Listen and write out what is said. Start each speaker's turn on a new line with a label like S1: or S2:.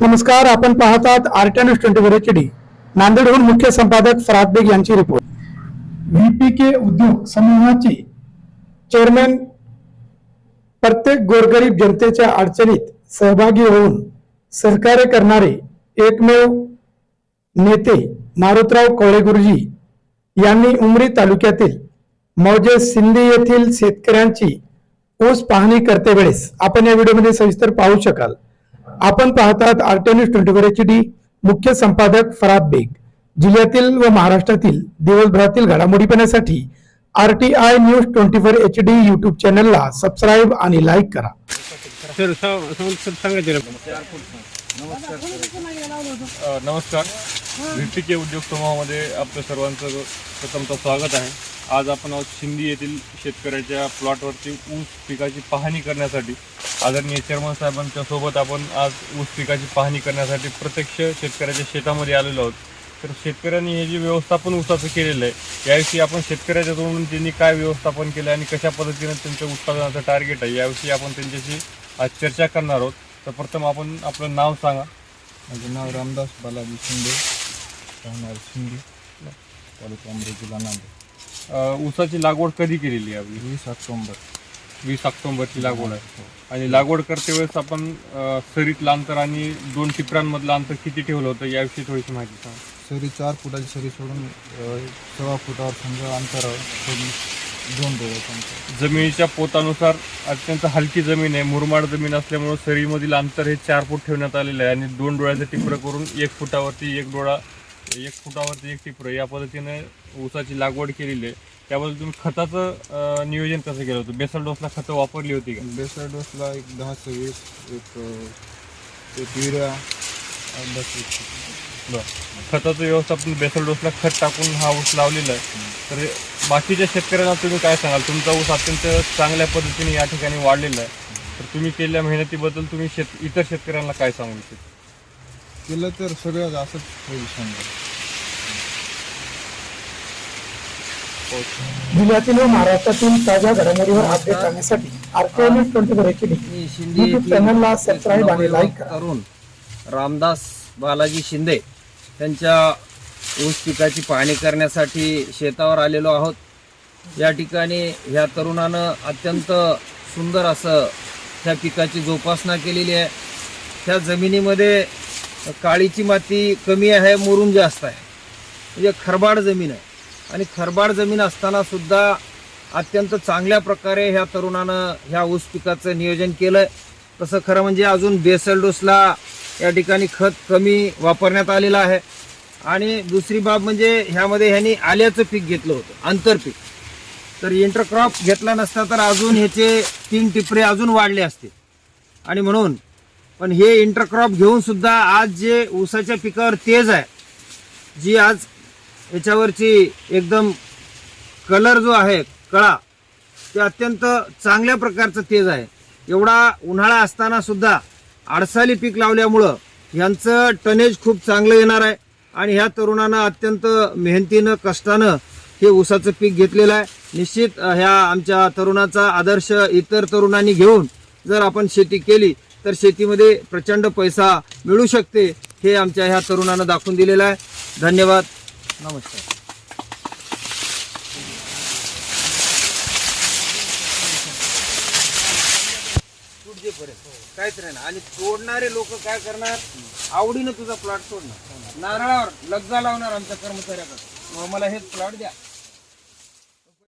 S1: नमस्कार आपण पाहतात RTN twenty four H D नांदेडहून मुख्य संपादक फराद बेग यांची रिपोर्ट. व्हीपीके उद्योग समूहाचे चेअरमॅन प्रत्येक गोरगरीब जनतेच्या अडचणीत सहभागी होऊन सहकार्य करणारे एकमेव नेते मारुतराव कोळे गुरुजी यांनी उमरी तालुक्यातील मौजे सिंधी येथील शेतकऱ्यांची ऊस पाहणी करते वेळेस आपण या व्हिडिओमध्ये सविस्तर पाहू शकाल. आपण पाहतात RTN twenty four H D मुख्य संपादक फराद बेग जिल्ह्यातील व महाराष्ट्रातील दिवसभरातील घडामोडी पाहण्यासाठी RTI news twenty four H D YouTube चॅनलला सबस्क्राईब आणि लाईक करा.
S2: नमस्कार. व्हीपीके उद्योग समूहामध्ये आपलं सर्वांचं प्रथमतः स्वागत आहे. आज आपण आहोत शिंदी येथील शेतकऱ्याच्या प्लॉटवरती ऊस पिकाची पाहणी करण्यासाठी. आदरणीय चेअरमन साहेबांच्या सोबत आपण आज ऊस पिकाची पाहणी करण्यासाठी प्रत्यक्ष शेतकऱ्याच्या शेतामध्ये आलेलो आहोत. तर शेतकऱ्यांनी हे जे व्यवस्थापन ऊसाचं केलेलं आहे याविषयी आपण शेतकऱ्याच्या तोंडून त्यांनी काय व्यवस्थापन केलं आणि कशा पद्धतीनं त्यांच्या उत्पादनाचं टार्गेट आहे याविषयी आपण त्यांच्याशी आज चर्चा करणार आहोत. तर प्रथम आपण आपलं नाव सांगा.
S3: माझं नाव रामदास बालाजी शिंदे. राहणार शिंदे तालुका अमरेली जिल्हा नांदेड.
S2: ऊसाची लागवड कधी केलेली आहे आपली?
S3: वीस ऑक्टोंबर.
S2: वीस ऑक्टोबरची लागवड आहे. आणि लागवड करते वेळेस आपण सरीतलं अंतर आणि दोन टिपऱ्यांमधलं अंतर किती ठेवलं होतं याविषयी थोडीशी माहिती सांगा.
S3: सरी चार फुटाची सरी सोडून सव्वा फुटावर समजा सोडून दोन अंतर.
S2: जमिनीच्या पोतानुसार अत्यंत हलकी जमीन आहे. मुरमाड जमीन असल्यामुळे सरीमधील अंतर हे चार फूट ठेवण्यात आलेलं आहे आणि दोन डोळ्याचं टिपरं करून एक फुटावरती एक डोळा एक फुटावरती एक टिपरं. या पद्धतीने ऊसाची लागवड केलेली आहे. त्याबद्दल तुम्ही खताचं नियोजन कसं केलं होतं? बेसल डोसला खतं वापरली होती का?
S3: बेसर डोसला एक दहा सव्वीस एक एक युरिया दस
S2: बरं. खताचं व्यवस्थापन बेसल डोसला खत टाकून हा ऊस लावलेला आहे. तर बाकीच्या शेतकऱ्यांना तुम्ही काय सांगाल? तुमचा ऊस अत्यंत चांगल्या पद्धतीने या ठिकाणी वाढलेला आहे. तर तुम्ही केलेल्या मेहनतीबद्दल तुम्ही शेत इतर शेतकऱ्यांना काय सांगू इच्छिता?
S3: केलं तर सगळं असंच होईल. समजा
S1: जिल्ह्यातील व महाराष्ट्रातील ताज्या घडामोडीवर अपडेट करण्यासाठी आरटीएन ट्वेंटी फोर एच
S4: मी शिंदे
S1: युट्यूब चॅनलला सबस्क्राईब आणि लाईक करा.
S4: तरुण रामदास बालाजी शिंदे त्यांच्या ऊस पिकाची पाहणी करण्यासाठी शेतावर आलेलो आहोत. या ठिकाणी ह्या तरुणानं अत्यंत सुंदर असं त्या पिकाची जोपासना केलेली आहे. त्या जमिनीमध्ये काळीची माती कमी आहे मुरुम जास्त आहे. म्हणजे खरबाड जमीन आहे. आणि खरबाड जमीन असताना सुद्धा अत्यंत चांगल्या प्रकारे ह्या तरुणानं ह्या ऊस पिकाचं नियोजन केलं तसं खरं म्हणजे अजून बेसल डोसला या ठिकाणी खत कमी वापरण्यात आलेलं आहे. आणि दुसरी बाब म्हणजे ह्यामध्ये ह्यांनी आल्याचं पीक घेतलं होतं आंतरपीक तर इंटरक्रॉप घेतला नसता तर अजून ह्याचे तीन टिपरे अजून वाढले असते. आणि म्हणून पण हे इंटरक्रॉप घेऊन सुद्धा आज जे ऊसाच्या पिकावर तेज आहे जी आज याच्यावरची एकदम कलर जो आहे कळा ते अत्यंत चांगल्या प्रकारचं तेज आहे. एवढा उन्हाळा असताना सुद्धा आडसाली पीक लावल्यामुळं यांचं टनेज खूप चांगलं येणार आहे आणि ह्या तरुणानं अत्यंत मेहनतीनं कष्टानं हे ऊसाचं पीक घेतलेलं आहे. निश्चित ह्या आमच्या तरुणाचा आदर्श इतर तरुणांनी घेऊन जर आपण शेती केली तर शेतीमध्ये प्रचंड पैसा मिळू शकते हे आमच्या ह्या तरुणानं दाखवून दिलेलं आहे. धन्यवाद. नमस्कार. काहीच नाही आणि तोडणारे लोक काय करणार? आवडीनं तुझा प्लॉट तोडणार नारळावर लग्जा लावणार आमच्या कर्मचाऱ्याकडे. मला हेच प्लॉट द्या.